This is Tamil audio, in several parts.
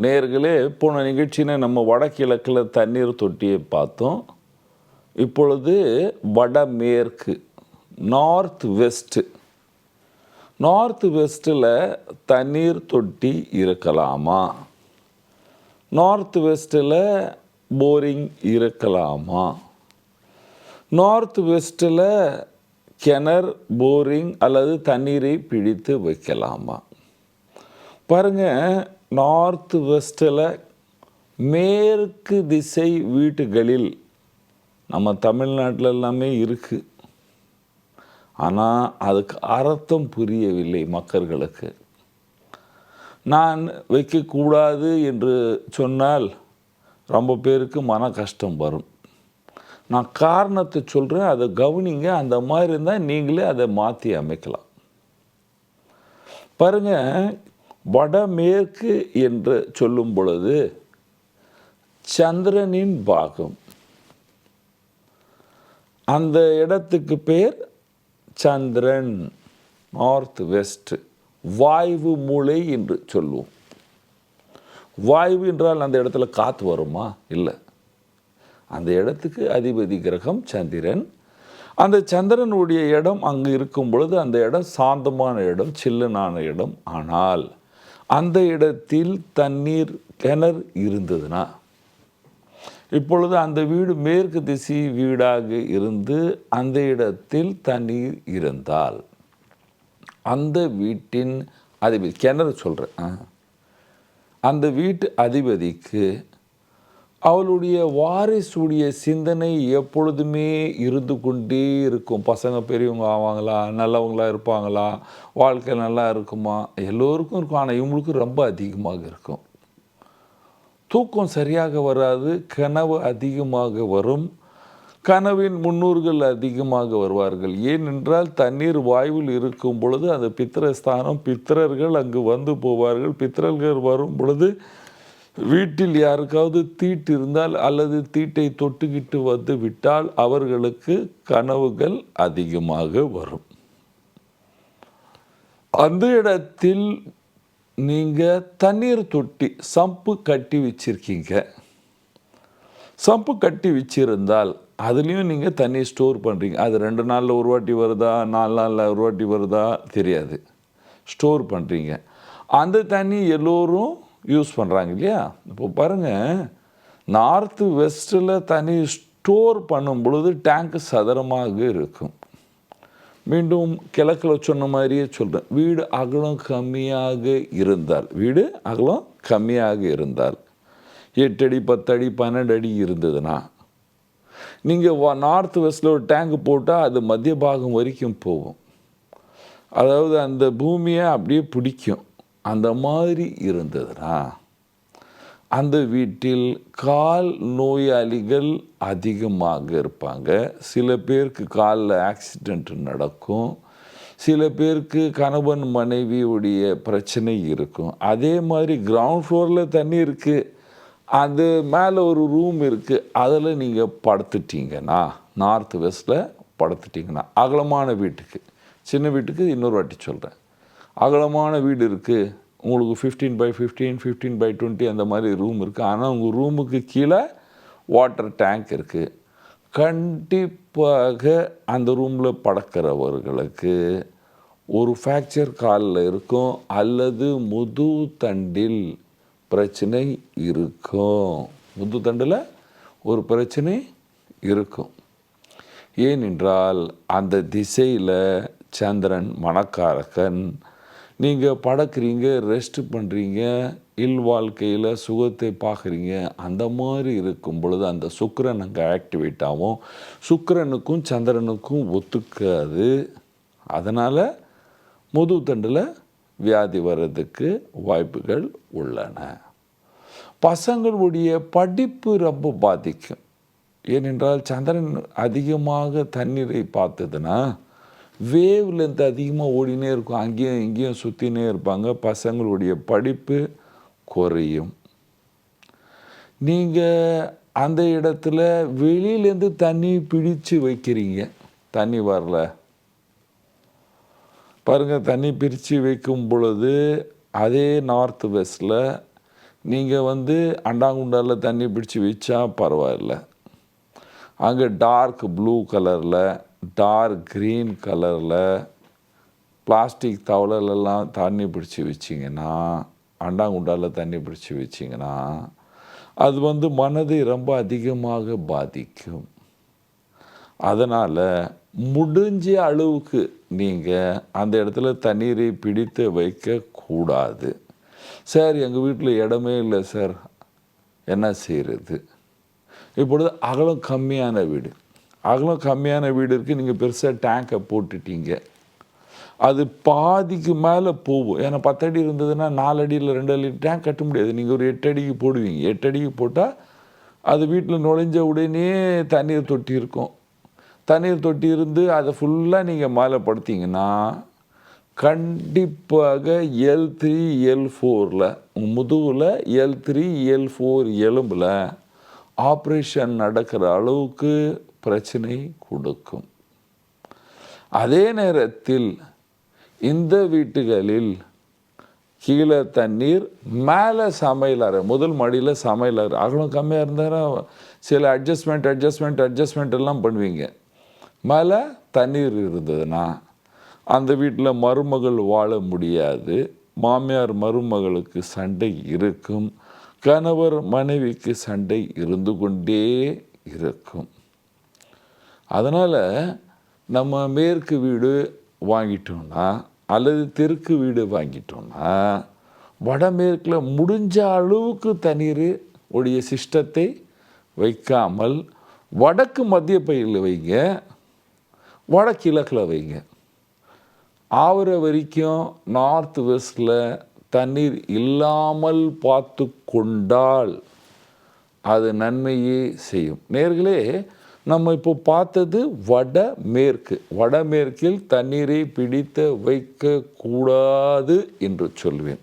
நேர்களே போன நிகழ்ச்சியில் நம்ம வடகிழக்கில் தண்ணீர் தொட்டியை பார்த்தோம். இப்பொழுது வடமேற்கு நார்த் வெஸ்ட்டு நார்த் வெஸ்ட்டில் தண்ணீர் தொட்டி இருக்கலாமா? நார்த் வெஸ்ட்டில் போரிங் இருக்கலாமா? நார்த் வெஸ்ட்டில் கிணறு போரிங் அல்லது தண்ணீரை பிடித்து வைக்கலாமா? பாருங்கள் நார்த் வெஸ்ட்டில் மேற்கு திசை வீட்டுகளில் நம்ம தமிழ்நாட்டில் எல்லாமே இருக்குது ஆனால் அதுக்கு அர்த்தம் புரியவில்லை மக்களுக்கு நான் வைக்கக்கூடாது என்று சொன்னால் ரொம்ப பேருக்கு மன கஷ்டம் வரும். நான் காரணத்தை சொல்கிறேன் அதை கவனிங்க அந்த மாதிரி இருந்தால் நீங்களே அதை மாற்றி அமைக்கலாம். பாருங்கள் வடமேற்கு என்று சொல்லும் பொழுது சந்திரனின் பாகம். அந்த இடத்துக்கு பேர் சந்திரன் நார்த் வெஸ்ட் வாய்வு மூளை என்று சொல்லுவோம். வாய்வு என்றால் அந்த இடத்துல காற்று வருமா? இல்லை. அந்த இடத்துக்கு அதிபதி கிரகம் சந்திரன். அந்த சந்திரனுடைய இடம் அங்கு இருக்கும் பொழுது அந்த இடம் சாந்தமான இடம் சில்லுனான இடம். ஆனால் அந்த இடத்தில் தண்ணீர் கிணறு இருந்ததுன்னா இப்பொழுது அந்த வீடு மேற்கு திசை வீடாக இருந்து அந்த இடத்தில் தண்ணீர் இருந்தால் அந்த வீட்டின் அதிபதி கிணறு சொல்கிறேன் அந்த வீட்டு அதிபதிக்கு அவளுடைய வாரிசுடைய சிந்தனை எப்பொழுதுமே இருந்து கொண்டே இருக்கும். பசங்க பெரியவங்க ஆவாங்களா? நல்லவங்களா இருப்பாங்களா? வாழ்க்கை நல்லா இருக்குமா? எல்லோருக்கும் இருக்கும். ஆனால் இவங்களுக்கும் ரொம்ப அதிகமாக இருக்கும். தூக்கம் சரியாக வராது. கனவு அதிகமாக வரும். கனவின் முன்னோர்கள் அதிகமாக வருவார்கள். ஏனென்றால் தண்ணீர் வாயுவில் இருக்கும் பொழுது அந்த பித்திரஸ்தானம் பித்திரர்கள் அங்கு வந்து போவார்கள். பித்திரர்கள் வரும் பொழுது வீட்டில் யாருக்காவது தீட்டு இருந்தால் அல்லது தீட்டை தொட்டுக்கிட்டு வந்து விட்டால் அவர்களுக்கு கனவுகள் அதிகமாக வரும். அந்த இடத்தில் நீங்கள் தண்ணீர் தொட்டி சம்பு கட்டி வச்சிருக்கீங்க. சம்பு கட்டி வச்சிருந்தால் அதுலேயும் நீங்கள் தண்ணி ஸ்டோர் பண்ணுறீங்க அது ரெண்டு நாளில் ஒரு வாட்டி வருதா நாலு நாளில் ஒரு வாட்டி வருதா தெரியாது. ஸ்டோர் பண்ணுறீங்க அந்த தண்ணி எல்லோரும் யூஸ் பண்ணுறாங்க இல்லையா? இப்போ பாருங்கள் நார்த்து வெஸ்ட்டில் தனி ஸ்டோர் பண்ணும் பொழுது டேங்க் சதுரமாக இருக்கும். மீண்டும் கிழக்கில் சொன்ன மாதிரியே சொல்கிறேன் வீடு அகலம் கம்மியாக இருந்தால் வீடு அகலம் கம்மியாக இருந்தால் எட்டு அடி பத்தடி பன்னெண்டு அடி இருந்ததுன்னா நீங்கள் நார்த் வெஸ்ட்டில் ஒரு டேங்க் போட்டால் அது மத்திய பாகம் வரைக்கும் போகும். அதாவது அந்த பூமியை அப்படியே பிடிக்கும். அந்த மாதிரி இருந்ததுன்னா அந்த வீட்டில் கால் நோயாளிகள் அதிகமாக இருப்பாங்க. சில பேருக்கு காலில் ஆக்சிடெண்ட் நடக்கும். சில பேருக்கு கணவன் மனைவியுடைய பிரச்சனை இருக்கும். அதே மாதிரி கிரவுண்ட் ஃப்ளோரில் தண்ணி இருக்குது அது மேலே ஒரு ரூம் இருக்குது அதில் நீங்கள் படுத்துட்டீங்கன்னா நார்த் வெஸ்ட்டில் படுத்துட்டிங்கன்னா அகலமான வீட்டுக்கு சின்ன வீட்டுக்கு இன்னொரு வாட்டி சொல்கிறேன் அகலமான வீடு இருக்குது உங்களுக்கு fifteen by fifteen fifteen by twenty அந்த மாதிரி ரூம் இருக்குது ஆனால் உங்கள் ரூமுக்கு கீழே வாட்டர் டேங்க் இருக்குது கண்டிப்பாக அந்த ரூமில் படக்கிறவர்களுக்கு ஒரு ஃப்ராக்சர் காலில் இருக்கும் அல்லது முது தண்டில் பிரச்சனை இருக்கும். முது தண்டில் ஒரு பிரச்சனை இருக்கும். ஏனென்றால் அந்த திசையில் சந்திரன் மணக்காரகன் நீங்கள் படக்கிறீங்க ரெஸ்ட் பண்ணுறீங்க இல் வாழ்க்கையில் சுகத்தை பார்க்குறீங்க அந்த மாதிரி இருக்கும் பொழுது அந்த சுக்கரன் அங்கே ஆக்டிவேட் ஆகும். சுக்கரனுக்கும் சந்திரனுக்கும் ஒத்துக்காது. அதனால் முதுகுத்தண்டில் வியாதி வர்றதுக்கு வாய்ப்புகள் உள்ளன. பசங்களுடைய படிப்பு ரொம்ப பாதிக்கும். ஏனென்றால் சந்திரன் அதிகமாக தண்ணீரை பார்த்ததுன்னா வேவ் லென்த் அதிகமாக ஓடினே இருக்கும். அங்கேயும் இங்கேயும் சுற்றினே இருப்பாங்க. பசங்களுடைய படிப்பு குறையும். நீங்கள் அந்த இடத்துல வெளியிலேருந்து தண்ணி பிடிச்சு வைக்கிறீங்க. தண்ணி வரல. பாருங்கள் தண்ணி பிரித்து வைக்கும் பொழுது அதே நார்த் வெஸ்டில் நீங்கள் வந்து அண்டாங்குண்டாவில் தண்ணி பிடிச்சி வச்சா பரவாயில்ல. அங்கே டார்க் ப்ளூ கலரில் டார்க் க்ரீன் கலரில் பிளாஸ்டிக் தவளைலெல்லாம் தண்ணி பிடிச்சி வச்சிங்கன்னா அண்டாங்குண்டாவில் தண்ணி பிடிச்சி வச்சிங்கன்னா அது வந்து மனதை ரொம்ப அதிகமாக பாதிக்கும். அதனால் முடிஞ்ச அளவுக்கு நீங்கள் அந்த இடத்துல தண்ணீரை பிடித்து வைக்கக்கூடாது. சார் எங்கள் வீட்டில் இடமே இல்லை சார். என்ன செய்கிறது இப்பொழுது அகலம் கம்மியான வீடு. அகலம் கம்மியான வீடு இருக்குது நீங்கள் பெருசாக டேங்கை போட்டுட்டீங்க. அது பாதிக்கு மேலே போகும். ஏன்னா பத்தடி இருந்ததுன்னா நாலு அடியில் ரெண்டு அடி டேங்க் கட்ட முடியாது. நீங்கள் ஒரு எட்டு அடிக்கு போடுவீங்க. எட்டு அடிக்கு போட்டால் அது வீட்டில் நுழைஞ்ச உடனே தண்ணீர் தொட்டி இருக்கும். தண்ணீர் தொட்டி இருந்து அதை ஃபுல்லாக நீங்கள் மேலே படுத்திங்கன்னா கண்டிப்பாக எல் த்ரீ எல் ஃபோரில் முதுகில் எல் த்ரீ எல் ஃபோர் எலும்பில் ஆப்ரேஷன் நடக்கிற அளவுக்கு பிரச்சனை கொடுக்கும். அதே நேரத்தில் இந்த வீட்டுகளில் கீழே தண்ணீர் மேலே சமையலறை முதல் மாடியில் சமையலறை அகலம் கம்மியாக இருந்தாலும் சில அட்ஜஸ்ட்மெண்ட் அட்ஜஸ்ட்மெண்ட் அட்ஜஸ்ட்மெண்ட் எல்லாம் பண்ணுவீங்க. மேலே தண்ணீர் இருந்ததுன்னா அந்த வீட்டில் மருமகள் வாழ முடியாது. மாமியார் மருமகளுக்கு சண்டை இருக்கும். கணவர் மனைவிக்கு சண்டை இருந்து கொண்டே இருக்கும். அதனால் நம்ம மேற்கு வீடு வாங்கிட்டோம்னா அல்லது தெற்கு வீடு வாங்கிட்டோம்னா வடமேற்கில் முடிஞ்ச அளவுக்கு தண்ணீர் உடைய சிஸ்டத்தை வைக்காமல் வடக்கு மத்திய பயிரில் வைங்க வடகிழக்கில் வைங்க. ஆவர வரைக்கும் நார்த் வெஸ்டில் தண்ணீர் இல்லாமல் பார்த்து கொண்டால் அது நன்மையே செய்யும். நேர்களே நம்ம இப்போ பார்த்தது வடமேற்கு வடமேற்கில் தண்ணீரை பிடித்து வைக்கக்கூடாது என்று சொல்வேன்.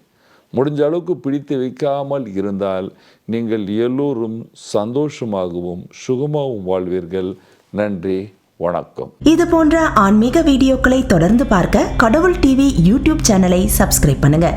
முடிஞ்ச அளவுக்கு பிடித்து வைக்காமல் இருந்தால் நீங்கள் எல்லோரும் சந்தோஷமாகவும் சுகமாகவும் வாழ்வீர்கள். நன்றி வணக்கம். இது போன்ற ஆன்மீக வீடியோக்களை தொடர்ந்து பார்க்க கடவுள் டிவி யூடியூப் சேனலை சப்ஸ்கிரைப் பண்ணுங்க.